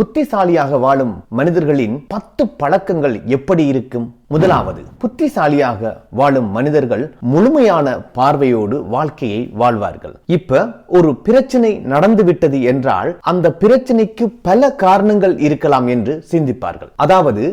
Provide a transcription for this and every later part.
புத்திசாலியாக வாழும் மனிதர்களின் பத்து பழக்கங்கள் எப்படி இருக்கும்? முதலாவது புத்திசாலியாக வாழும் மனிதர்கள் முழுமையான பார்வையோடு வாழ்க்கையை வாழ்வார்கள். இப்ப ஒரு பிரச்சனை நடந்துவிட்டது என்றால் அந்த பிரச்சனைக்கு பல காரணங்கள் இருக்கலாம் என்று சிந்திப்பார்கள். அதாவது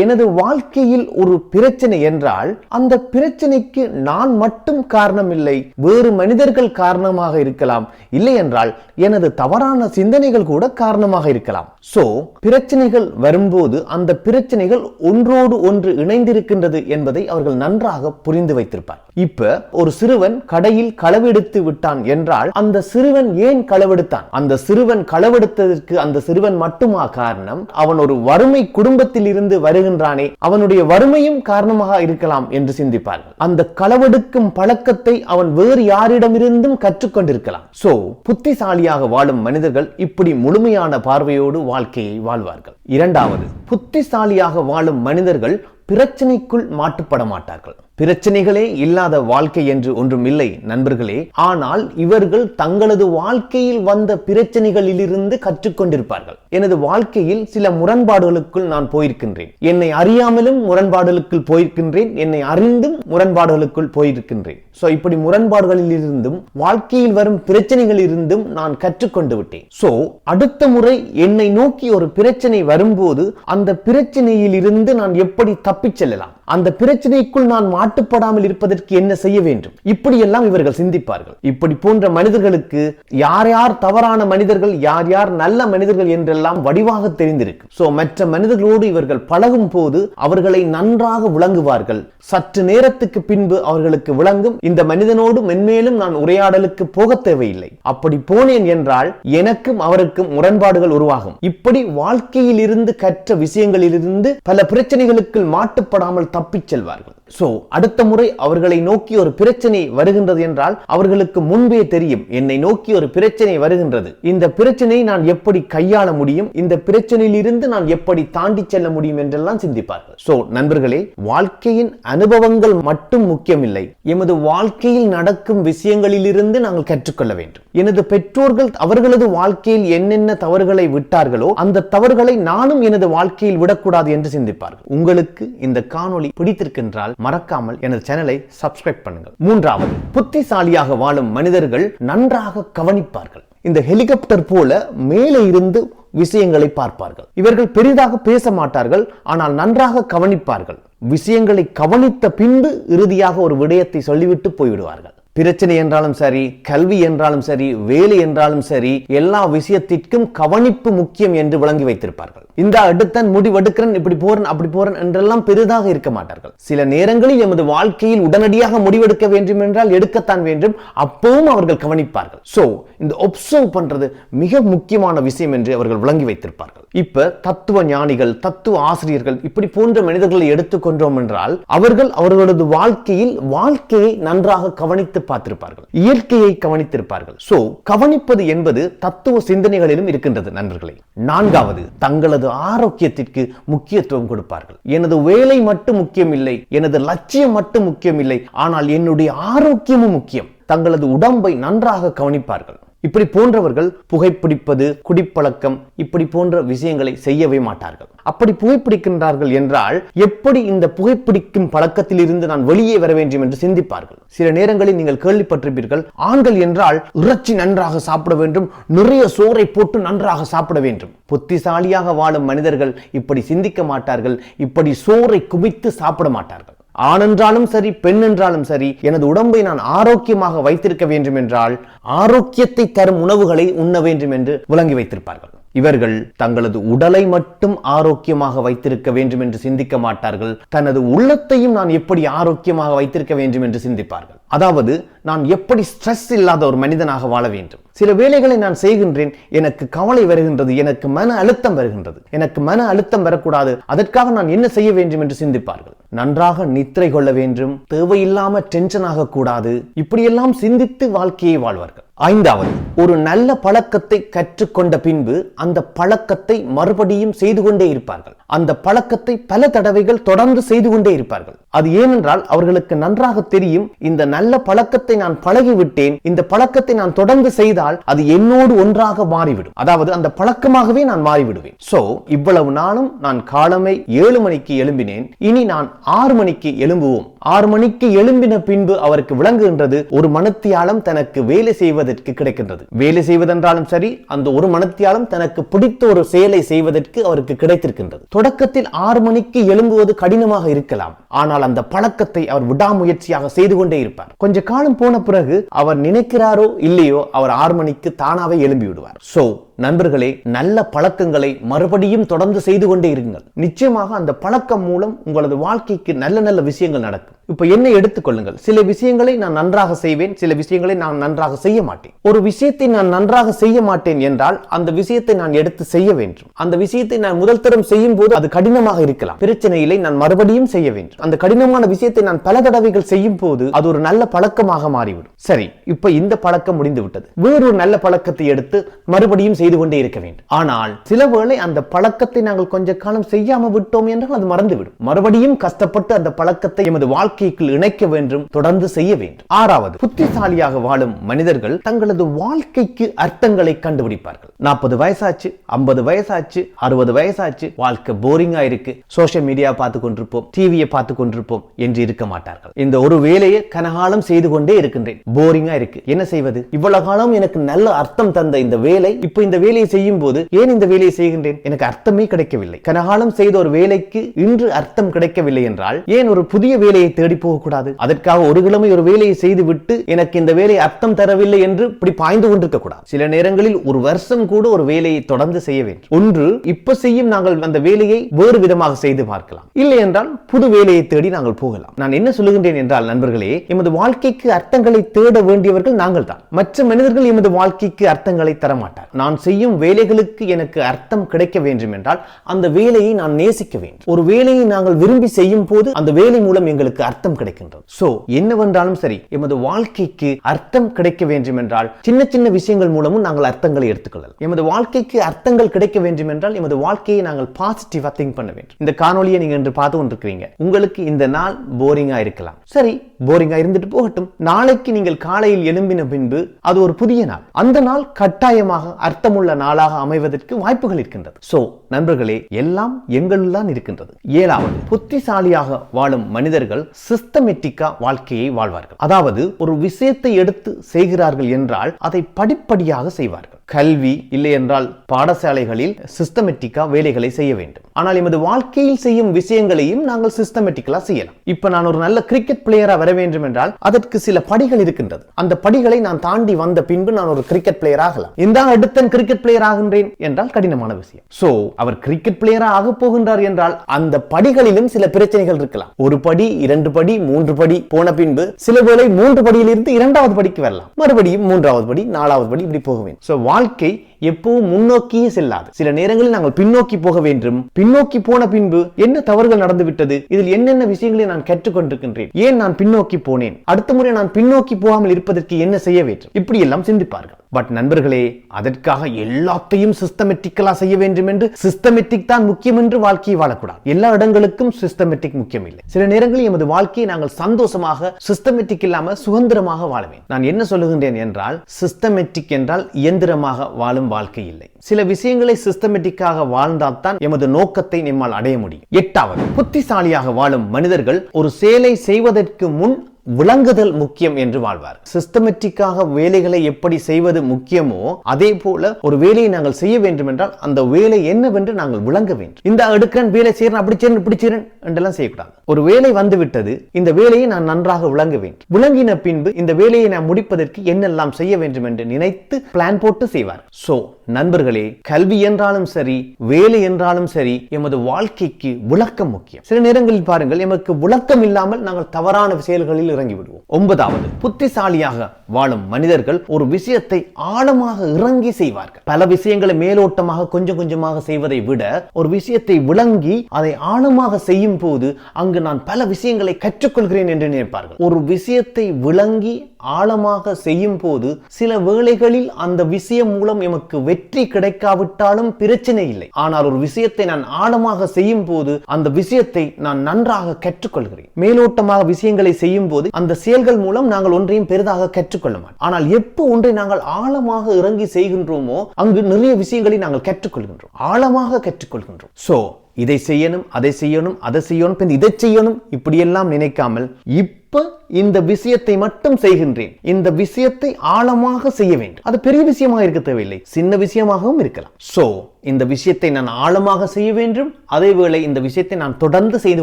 எனது வாழ்க்கையில் ஒரு பிரச்சனை என்றால் அந்த பிரச்சனைக்கு நான் மட்டும் காரணம் இல்லை வேறு மனிதர்கள் காரணமாக இருக்கலாம். இல்லை என்றால் எனது தவறான சிந்தனைகள் கூட காரணமாக இருக்கலாம். சோ பிரச்சனைகள் வரும்போது அந்த பிரச்சனைகள் ஒன்றோடு ஒன்று இணைந்திருக்கின்றது என்பதை அவர்கள் நன்றாக புரிந்து வைத்திருப்பார். இப்ப ஒரு சிறுவன் கடையில் களவெடுத்து விட்டான் என்றால் அந்த சிறுவன் ஏன் களவெடுத்தான்? அந்த சிறுவன் களவெடுத்ததற்கு அந்த சிறுவன் மட்டுமா காரணம்? அவன் ஒரு வறுமை குடும்பத்தில் இருந்து வரு வருகின்றானே அவனுடைய வறுமையும் காரணமாக இருக்கலாம் என்று சிந்திப்பார்கள். அந்த களவெடுக்கும் பழக்கத்தை அவன் வேறு யாரிடமிருந்தும் கற்றுக்கொண்டிருக்கலாம். சோ புத்திசாலியாக வாழும் மனிதர்கள் இப்படி முழுமையான பார்வையோடு வாழ்க்கையை வாழ்வார்கள். இரண்டாவது புத்திசாலியாக வாழும் மனிதர்கள் பிரச்சனைக்குள் மாட்டுப்பட மாட்டார்கள். பிரச்சனைகளே இல்லாத வாழ்க்கை என்று ஒன்றும் இல்லை நண்பர்களே. ஆனால் இவர்கள் தங்களது வாழ்க்கையில் வந்த பிரச்சனைகளிலிருந்து கற்றுக்கொண்டிருப்பார்கள். எனது வாழ்க்கையில் சில முரண்பாடுகளுக்குள் நான் போயிருக்கின்றேன். என்னை அறியாமலும் முரண்பாடுகளுக்குள் போயிருக்கின்றேன். என்னை அறிந்தும் முரண்பாடுகளுக்குள் போயிருக்கின்றேன். சோ இப்படி முரண்பாடுகளில் இருந்தும் வாழ்க்கையில் வரும் பிரச்சனைகளில் இருந்தும் நான் கற்றுக்கொண்டு விட்டேன். சோ அடுத்த முறை என்னை நோக்கி ஒரு பிரச்சனை வரும்போது அந்த பிரச்சனையில் இருந்து நான் எப்படி தப்பிச் செல்லலாம்? அந்த பிரச்சனைக்குள் நான் மாட்டுப்படாமல் இருப்பதற்கு என்ன செய்ய வேண்டும்? இப்படியெல்லாம் இவர்கள் சிந்திப்பார்கள். இப்படி போன்ற மனிதர்களுக்கு யார் யார் தவறான மனிதர்கள் யார் யார் நல்ல மனிதர்கள் என்றெல்லாம் வடிவாக தெரிந்திருக்கு. சோ மற்ற மனிதர்களோடு இவர்கள் பழகும் போது அவர்களை நன்றாக விளங்குவார்கள். சற்று நேரத்துக்கு பின்பு அவர்களுக்கு விளங்கும் இந்த மனிதனோடு மென்மேலும் நான் உரையாடலுக்கு போக தேவையில்லை. அப்படி போனேன் என்றால் எனக்கும் அவருக்கும் முரண்பாடுகள் உருவாகும். இப்படி வாழ்க்கையில் இருந்து கற்ற விஷயங்களிலிருந்து பல பிரச்சனைகளுக்குள் மாட்டுப்படாமல் தப்பிச் செல்வார்கள். சோ அடுத்த முறை அவர்களை நோக்கி ஒரு பிரச்சனை வருகின்றது என்றால் அவர்களுக்கு முன்பே தெரியும் என்னை நோக்கி ஒரு பிரச்சனை வருகின்றது. இந்த பிரச்சனையை நான் எப்படி கையாள முடியும்? இந்த பிரச்சனையிலிருந்து நான் எப்படி தாண்டி செல்ல முடியும் என்றெல்லாம் சிந்திப்பார்கள். சோ நண்பர்களே வாழ்க்கையின் அனுபவங்கள் மட்டும் முக்கியமில்லை. எமது வாழ்க்கையில் நடக்கும் விஷயங்களிலிருந்து நாங்கள் கற்றுக்கொள்ள வேண்டும். எனது பெற்றோர்கள் அவர்களது வாழ்க்கையில் என்னென்ன தவறுகளை விட்டார்களோ அந்த தவறுகளை நானும் எனது வாழ்க்கையில் விடக்கூடாது என்று சிந்திப்பார்கள். உங்களுக்கு இந்த காணொளி பிடித்திருக்கின்றால் மறக்காமல் எனது சேனலை சப்ஸ்கிரைப் பண்ணுங்கள். மூன்றாவது புத்திசாலியாக வாழும் மனிதர்கள் நன்றாக கவனிப்பார்கள். இந்த ஹெலிகாப்டர் போல மேலே இருந்து விஷயங்களை பார்ப்பார்கள். இவர்கள் பெரிதாக பேச மாட்டார்கள் ஆனால் நன்றாக கவனிப்பார்கள். விஷயங்களை கவனித்த பின்பு இறுதியாக ஒரு விடயத்தை சொல்லிவிட்டு போய்விடுவார்கள். பிரச்சனை என்றாலும் சரி கல்வி என்றாலும் சரி வேலை என்றாலும் சரி எல்லா விஷயத்திற்கும் கவனிப்பு முக்கியம் என்று விளங்கி வைத்திருப்பார்கள். இந்த அடுத்தன் முடிவெடுக்கிறேன் இப்படி போறேன் அப்படி போறேன் என்றெல்லாம் பெரிதாக இருக்க மாட்டார்கள். சில நேரங்களில் எமது வாழ்க்கையில் உடனடியாக முடிவெடுக்க வேண்டும் என்றால் எடுக்கத்தான் வேண்டும். அப்பவும் அவர்கள் கவனிப்பார்கள். சோ இந்த ஒப்சர்வ் பண்றது மிக முக்கியமான விஷயம் என்று அவர்கள் விளங்கி வைத்திருப்பார்கள். இப்ப தத்துவ ஞானிகள் தத்துவ ஆசிரியர்கள் இப்படி போன்ற மனிதர்களை எடுத்துக்கொண்டோம் என்றால் அவர்கள் அவர்களது வாழ்க்கையில் வாழ்க்கையை நன்றாக கவனித்து பார்த்திருப்பார்கள். இயற்கையை கவனித்திருப்பார்கள். சோ கவனிப்பது என்பது தத்துவ சிந்தனைகளிலும் இருக்கின்றது நண்பர்களே. நான்காவது தங்களது ஆரோக்கியத்திற்கு முக்கியத்துவம் கொடுப்பார்கள். எனது வேலை மட்டும் முக்கியமில்லை எனது லட்சியம் மட்டும் முக்கியமில்லை ஆனால் என்னுடைய ஆரோக்கியமும் முக்கியம். தங்களது உடம்பை நன்றாக கவனிப்பார்கள். இப்படி போன்றவர்கள் புகைப்பிடிப்பது குடிப்பழக்கம் இப்படி போன்ற விஷயங்களை செய்யவே மாட்டார்கள். அப்படி புகைப்பிடிக்கின்றார்கள் என்றால் எப்படி இந்த புகைப்பிடிக்கும் பழக்கத்தில் இருந்து நான் வெளியே வர வேண்டும் என்று சிந்திப்பார்கள்? சில நேரங்களில் நீங்கள் கேள்விப்பட்டிருப்பீர்கள் ஆண்கள் என்றால் இறைச்சி நன்றாக சாப்பிட வேண்டும் நிறைய சோறை போட்டு நன்றாக சாப்பிட வேண்டும். புத்திசாலியாக வாழும் மனிதர்கள் இப்படி சிந்திக்க மாட்டார்கள் இப்படி சோறை குவித்து சாப்பிட மாட்டார்கள். ஆண் என்றாலும் சரி பெண் என்றாலும் சரி எனது உடம்பை நான் ஆரோக்கியமாக வைத்திருக்க வேண்டும் என்றால் ஆரோக்கியத்தை தரும் உணவுகளை உண்ண வேண்டும் என்று விளங்கி வைத்திருப்பார்கள். இவர்கள் தங்களது உடலை மட்டும் ஆரோக்கியமாக வைத்திருக்க வேண்டும் என்று சிந்திக்க மாட்டார்கள். தனது உள்ளத்தையும் நான் எப்படி ஆரோக்கியமாக வைத்திருக்க வேண்டும் என்று சிந்திப்பார்கள். அதாவது நான் எப்படி ஸ்ட்ரெஸ் இல்லாத ஒரு மனிதனாக வாழ வேண்டும். சில வேலைகளை நான் செய்கின்றேன். எனக்கு கவலை வருகின்றது. எனக்கு மன அழுத்தம் வருகின்றது. எனக்கு மன அழுத்தம் வரக்கூடாது. அதற்காக நான் என்ன செய்ய வேண்டும் என்று சிந்திப்பார்கள். நன்றாக நித்திரை கொள்ள வேண்டும். தேவையில்லாம டென்ஷன் ஆகக்கூடாது. இப்படியெல்லாம் சிந்தித்து வாழ்க்கையை வாழ்வார்கள். ஐந்தாவது ஒரு நல்ல பழக்கத்தை கற்றுக்கொண்ட பின்பு அந்த பழக்கத்தை மறுபடியும் செய்து கொண்டே இருப்பார்கள். அந்த பழக்கத்தை பல தடவைகள் தொடர்ந்து செய்து கொண்டே இருப்பார்கள். அது ஏனென்றால் அவர்களுக்கு நன்றாக தெரியும் இந்த நல்ல பழக்கத்தை நான் பழகிவிட்டேன் இந்த பழக்கத்தை நான் தொடர்ந்து செய்தால் அது என்னோடு ஒன்றாக மாறிவிடும். அதாவது அந்த பழக்கமாகவே நான் மாறிவிடுவேன். சோ இவ்வளவு நாளும் நான் காலமே ஏழு மணிக்கு எழும்பினேன் இனி நான் ஆறு மணிக்கு எழும்புவோம். ஆறு மணிக்கு எழும்பின பின்பு அவருக்கு விளங்குகின்றது ஒரு மனத்தியாலம் தனக்கு வேலை செய்வது செய்வதற்கு கிடைக்கின்றது. வேலை செய்வதென்றாலும் சரி அந்த ஒரு மனத்தியாலும் தனக்கு பிடித்த ஒரு செயலை செய்வதற்கு அவருக்கு கிடைத்திருக்கின்றது. தொடக்கத்தில் ஆறு மணிக்கு எழும்புவது கடினமாக இருக்கலாம். ஆனால் அந்த பழக்கத்தை அவர் விடாமுயற்சியாக செய்து கொண்டே இருப்பார். கொஞ்ச காலம் போன பிறகு அவர் நினைக்கிறாரோ இல்லையோ அவர் ஆறு மணிக்கு தானாவே எழும்பி விடுவார். சோ நண்பர்களே நல்ல பழக்கங்களை மறுபடியும் தொடர்ந்து செய்து கொண்டே இருங்கள். நிச்சயமாக அந்த பழக்கம் மூலம் உங்களது வாழ்க்கைக்கு நல்ல நல்ல விஷயங்கள் நடக்கும். இப்போ என்ன எடுத்துக்கொள்ளுங்கள். சில விஷயங்களை நான் நன்றாக செய்வேன் சில விஷயங்களை நான் நன்றாக செய்ய மாட்டேன். ஒரு விஷயத்தை நான் நன்றாக செய்ய மாட்டேன் என்றால் அந்த விஷயத்தை நான் எடுத்து செய்ய வேண்டும். அந்த விஷயத்தை நான் முதல் தரம் செய்யும் போது அது கடினமாக இருக்கலாம். பிரச்சனையிலே நான் மறுபடியும் செய்ய வேண்டும். அந்த கடினமான விஷயத்தை நான் பல தடவைகள் செய்யும் போது அது ஒரு நல்ல பழக்கமாக மாறிவிடும். சரி இப்ப இந்த பழக்கம் முடிந்து விட்டது வேறொரு நல்ல பழக்கத்தை எடுத்து மறுபடியும் செய்து கொண்டே இருக்க வேண்டும். ஆனால் சில வேளை அந்த பழக்கத்தை நாங்கள் கொஞ்ச காலம் செய்யாம விட்டோம் என்றால் அது மறந்துவிடும். மறுபடியும் கஷ்டப்பட்டு அந்த பழக்கத்தை எமது வாழ்க்கை வாழ்க்கைக்குள் இணைக்க வேண்டும் தொடர்ந்து செய்ய வேண்டும். ஆறாவது புத்திசாலியாக வாழும் மனிதர்கள் தங்களது வாழ்க்கைக்கு அர்த்தங்களை கண்டுபிடிப்பார்கள். நாற்பது வயசாச்சு ஐம்பது வயசாச்சு அறுபது வயசாச்சு வாழ்க்கை போரிங்கா இருக்கு. சோசியல் மீடியா பார்த்து கொண்டிருப்போம் டிவியை பார்த்து கொண்டிருப்போம் என்று இருக்க மாட்டார்கள். இந்த ஒரு வேலையை கனகாலம் செய்து கொண்டே இருக்கின்றேன். போரிங்கா இருக்கு. என்ன செய்வது? இவ்வளவு காலம் எனக்கு நல்ல அர்த்தம் தந்த இந்த வேலை இப்ப இந்த வேலையை செய்யும் போது ஏன் இந்த வேலையை செய்கின்றேன்? எனக்கு அர்த்தமே கிடைக்கவில்லை. கனகாலம் செய்த ஒரு வேலைக்கு இன்று அர்த்தம் கிடைக்கவில்லை என்றால் ஏன் ஒரு புதிய வேலையை தேடி போகக்கூடாது. அதற்காக ஒரு கிழமை ஒரு வேலையை செய்து விட்டு எனக்கு இந்த வேலை அர்த்தம் தரவில்லை என்று இப்படி பாய்ந்து கொண்டிருக்க கூடாது சில நேரங்களில் ஒரு வருஷம் கூட ஒரு வேலையை தொடர்ந்து செய்ய வேண்டும். ஒன்று இப்ப செய்யும் நாங்கள் அந்த வேலையை வேறு விதமாக செய்து பார்க்கலாம். இல்லை என்றால் புது வேலையை தேடி நாங்கள் போகலாம். நான் என்ன சொல்லுகின்றேன் என்றால் நண்பர்களே எமது வாழ்க்கைக்கு அர்த்தங்களை தேட வேண்டியவர்கள் நாங்கள் தான். மற்ற மனிதர்கள் எமது வாழ்க்கைக்கு அர்த்தங்களை தர மாட்டார். நான் செய்யும் வேலைகளுக்கு எனக்கு அர்த்தம் கிடைக்க வேண்டும் என்றால் அந்த வேலையை நான் நேசிக்க வேண்டும். ஒரு வேலையை நாங்கள் விரும்பி செய்யும் போது அந்த வேலை மூலம் எங்களுக்கு அர்த்தம் கிடைக்கின்றது. சோ என்னவென்றாலும் சரி எமது வாழ்க்கைக்கு அர்த்தம் கிடைக்க வேண்டும் என்றால் சின்ன சின்ன விஷயங்கள் மூலமும் நாங்கள் அர்த்தங்களை எடுத்துக்கொள்ளலாம். எமது வாழ்க்கைக்கு அர்த்தங்கள் கிடைக்க வேண்டும் என்றால் எமது வாழ்க்கையை நாங்கள் பாசிட்டிவா திங்க் பண்ண வேண்டும். இந்த காணொலியை நீங்க இன்று பார்த்து கொண்டிருக்கிறீங்க. உங்களுக்கு இந்த நாள் போரிங்கா இருக்கலாம். சரி போரிங்கா இருந்துட்டு போகட்டும். நாளைக்கு நீங்கள் காலையில் எழும்பின பின்பு அது ஒரு புதிய நாள். அந்த நாள் கட்டாயமாக அர்த்தமுள்ள நாளாக அமைவதற்கு வாய்ப்புகள் இருக்கின்றது. சோ நண்பர்களே எல்லாம் எங்களுள் தான் இருக்கின்றது. ஏழாவது புத்திசாலியாக வாழும் மனிதர்கள் சிஸ்டமேட்டிக்காக வாழ்க்கையை வாழ்வார்கள். அதாவது ஒரு விஷயத்தை எடுத்து செய்கிறார்கள் என்றால் அதை படிப்படியாக செய்வார்கள். கல்வி இல்லை என்றால் பாடசாலைகளில் சிஸ்டமெட்டிக்கா வேலைகளை செய்ய வேண்டும். ஆனால் எமது வாழ்க்கையில் செய்யும் விஷயங்களையும் நாங்கள் சிஸ்டமெட்டிக்கலா செய்யலாம். இப்ப நான் ஒரு நல்ல கிரிக்கெட் பிளேயரா வர வேண்டும் என்றால் அதற்கு சில படிகள் இருக்கின்றது. அந்த படிகளை நான் தாண்டி வந்த பின்பு நான் ஒரு கிரிக்கெட் பிளேயர் ஆகலாம். இந்த அடுத்த கிரிக்கெட் பிளேயர் ஆகின்றேன் என்றால் கடினமான விஷயம். சோ அவர் கிரிக்கெட் பிளேயரா ஆக போகின்றார் என்றால் அந்த படிகளிலும் சில பிரச்சனைகள் இருக்கலாம். ஒரு படி இரண்டு படி மூன்று படி போன பின்பு சில வேளை மூன்று படியிலிருந்து இரண்டாவது படிக்கு வரலாம். மறுபடியும் மூன்றாவது படி நாலாவது படி இப்படி போக வேண்டும் சோ வாழ்க்கை எப்பவும் முன்னோக்கியே செல்லாது. சில நேரங்களில் நாங்கள் பின்னோக்கி போக வேண்டும். பின்னோக்கி போன பின்பு என்ன தவறுகள் நடந்து விட்டது இதில் என்னென்ன விஷயங்களை நான் கற்றுக்கொண்டிருக்கின்றேன்? ஏன் நான் பின்னோக்கி போனேன்? அடுத்த முறை நான் பின்னோக்கி போகாமல் இருப்பதற்கு என்ன செய்ய வேண்டும்? இப்படி எல்லாம் சிந்திப்பார்கள் பட் நண்பர்களே அதற்காக எல்லாத்தையும் சிஸ்டமெட்டிக்கலா செய்ய வேண்டும் என்று சிஸ்டமெட்டிக் தான் முக்கியம் என்று வாழ்க்கையை வாழக்கூடாது. எல்லா இடங்களுக்கும் சிஸ்டமெட்டிக் முக்கியம் இல்லை சில நேரங்களில் எமது வாழ்க்கையை நாங்கள் சந்தோஷமாக சிஸ்டமெட்டிக் இல்லாம சுதந்திரமாக வாழவேன் நான் என்ன சொல்லுகின்றேன் என்றால் சிஸ்டமெட்டிக் என்றால் இயந்திரமாக வாழும் வாழ்க்கை இல்லை சில விஷயங்களை சிஸ்டமேட்டிக்காக வாழ்ந்தால்தான் எமது நோக்கத்தை நம்மால் அடைய முடியும். எட்டாவது புத்திசாலியாக வாழும் மனிதர்கள் ஒரு செயலை செய்வதற்கு முன் விளங்குதல் முக்கியம் என்று வாழ்வார். சிஸ்டமெட்டிக்காக வேலைகளை எப்படி செய்வது முக்கியமோ அதே போல ஒரு வேலையை நாங்கள் செய்ய வேண்டும் என்றால் அந்த வேலை என்னவென்று நாங்கள் விளங்க வேண்டும். இந்த அடுக்கன் வேலை செய்யறேன் அப்படி செய்யறேன் இப்படி செய்யறேன் என்றெல்லாம் செய்யக்கூடாது. ஒரு வேலை வந்து விட்டது இந்த வேலையை நான் நன்றாக விளங்க வேண்டும். விளங்கின பின்பு இந்த வேலையை நான் முடிப்பதற்கு என்னெல்லாம் செய்ய வேண்டும் என்று நினைத்து பிளான் போட்டு செய்வார். சோ நண்பர்களே கல்வி என்றாலும் சரி வேலை என்றாலும் சரி எமது வாழ்க்கைக்கு விளக்கம் முக்கியம். சில நேரங்களில் பாருங்கள் எமக்கு விளக்கம் இல்லாமல் நாங்கள் தவறான செயல்களில் இறங்கி விடுவோம் ஒன்பதாவது புத்திசாலியாக வாழும் மனிதர்கள் ஒரு விஷயத்தை ஆழமாக இறங்கி செய்வார்கள். பல விஷயங்களை மேலோட்டமாக கொஞ்சம் கொஞ்சமாக செய்வதை விட ஒரு விஷயத்தை விளங்கி அதை ஆழமாக செய்யும் போது அங்கு நான் பல விஷயங்களை கற்றுக்கொள்கிறேன் என்று நினைப்பார்கள். ஒரு விஷயத்தை விளங்கி ஆழமாக செய்யும் போது சில வேளைகளில் அந்த விஷயம் மூலம் எமக்கு வெற்றி கிடைக்காவிட்டாலும் பிரச்சனை இல்லை. ஆனால் ஒரு விஷயத்தை நான் ஆழமாக செய்யும் போது அந்த விஷயத்தை நான் நன்றாக கற்றுக்கொள்கிறேன். மேலோட்டமாக விஷயங்களை செய்யும் போது அந்த செயல்கள் மூலம் நாங்கள் ஒன்றையும் பெரிதாக கற்றுக்கொள்ள மாட்டோம். ஆனால் எப்போ ஒன்றை நாங்கள் ஆழமாக இறங்கி செய்கின்றோமோ அங்கு நிறைய விஷயங்களை நாங்கள் கற்றுக்கொள்கின்றோம். ஆழமாக கற்றுக்கொள்கின்றோம். சோ இதை செய்யணும் அதை செய்யணும் அதை செய்யணும் பின் இதை செய்யணும் இப்படியெல்லாம் நினைக்காமல் இப்ப இந்த விஷயத்தை மட்டும் செய்கின்றேன். இந்த விஷயத்தை ஆழமாக செய்ய வேண்டும். அது பெரிய விஷயமாக இருக்க தேவையில்லை. சின்ன விஷயமாகவும் இருக்கலாம். சோ இந்த விஷயத்தை நான் ஆழமாக செய்ய வேண்டும் அதே வேளை இந்த விஷயத்தை நான் தொடர்ந்து செய்து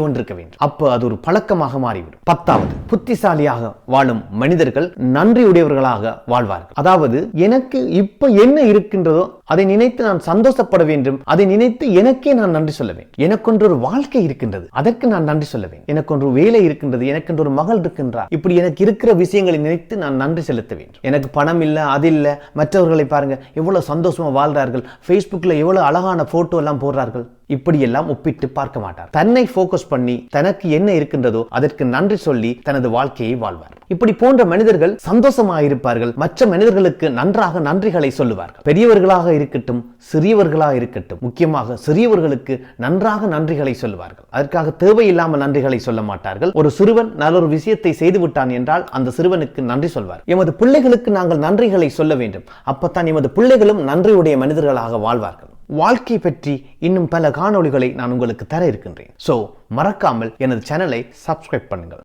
கொண்டிருக்க வேண்டும். அப்போ அது ஒரு பழக்கமாக மாறிவிடும். பத்தாவது புத்திசாலியாக வாழும் மனிதர்கள் நன்றியுடையவர்களாக வாழ்வார்கள். அதாவது எனக்கு இப்ப என்ன இருக்கின்றதோ அதை நினைத்து நான் சந்தோஷப்பட வேண்டும். அதை நினைத்து எனக்கே நான் நன்றி சொல்ல வேண்டும். எனக்கொன்று ஒரு வாழ்க்கை இருக்கின்றது அதற்கு நான் நன்றி சொல்ல வேண்டும். எனக்கொன்று வேலை இருக்கின்றது எனக்கென்று ஒரு மகள் இருக்கின்றார். இப்படி எனக்கு இருக்கிற விஷயங்களை நினைத்து நான் நன்றி செலுத்த வேண்டும். எனக்கு பணம் இல்ல அது இல்ல மற்றவர்களை பாருங்க எவ்வளவு சந்தோஷமா வாழ்றார்கள். Facebookல எவ்வளவு அழகான போட்டோ எல்லாம் போடுறார்கள்? இப்படியெல்லாம் ஒப்பிட்டு பார்க்க மாட்டார். தன்னை போக்கஸ் பண்ணி தனக்கு என்ன இருக்கின்றதோ அதற்கு நன்றி சொல்லி தனது வாழ்க்கையை வாழ்வார். இப்படி போன்ற மனிதர்கள் சந்தோஷமாக இருப்பார்கள். மற்ற மனிதர்களுக்கு நன்றாக நன்றிகளை சொல்லுவார்கள். பெரியவர்களாக இருக்கட்டும் சிறியவர்களாக இருக்கட்டும் முக்கியமாக சிறியவர்களுக்கு நன்றாக நன்றிகளை சொல்லுவார்கள். அதற்காக தேவையில்லாமல் நன்றிகளை சொல்ல மாட்டார்கள். ஒரு சிறுவன் நல்ல ஒரு விஷயத்தை செய்து விட்டான் என்றால் அந்த சிறுவனுக்கு நன்றி சொல்வார். எமது பிள்ளைகளுக்கு நாங்கள் நன்றிகளை சொல்ல வேண்டும். அப்பத்தான் எமது பிள்ளைகளும் நன்றியுடைய மனிதர்களாக வாழ்வார்கள். வாழ்க்கை பற்றி இன்னும் பல காணொளிகளை நான் உங்களுக்கு தர இருக்கின்றேன். ஸோ மறக்காமல் எனது சேனலை சப்ஸ்கிரைப் பண்ணுங்கள்.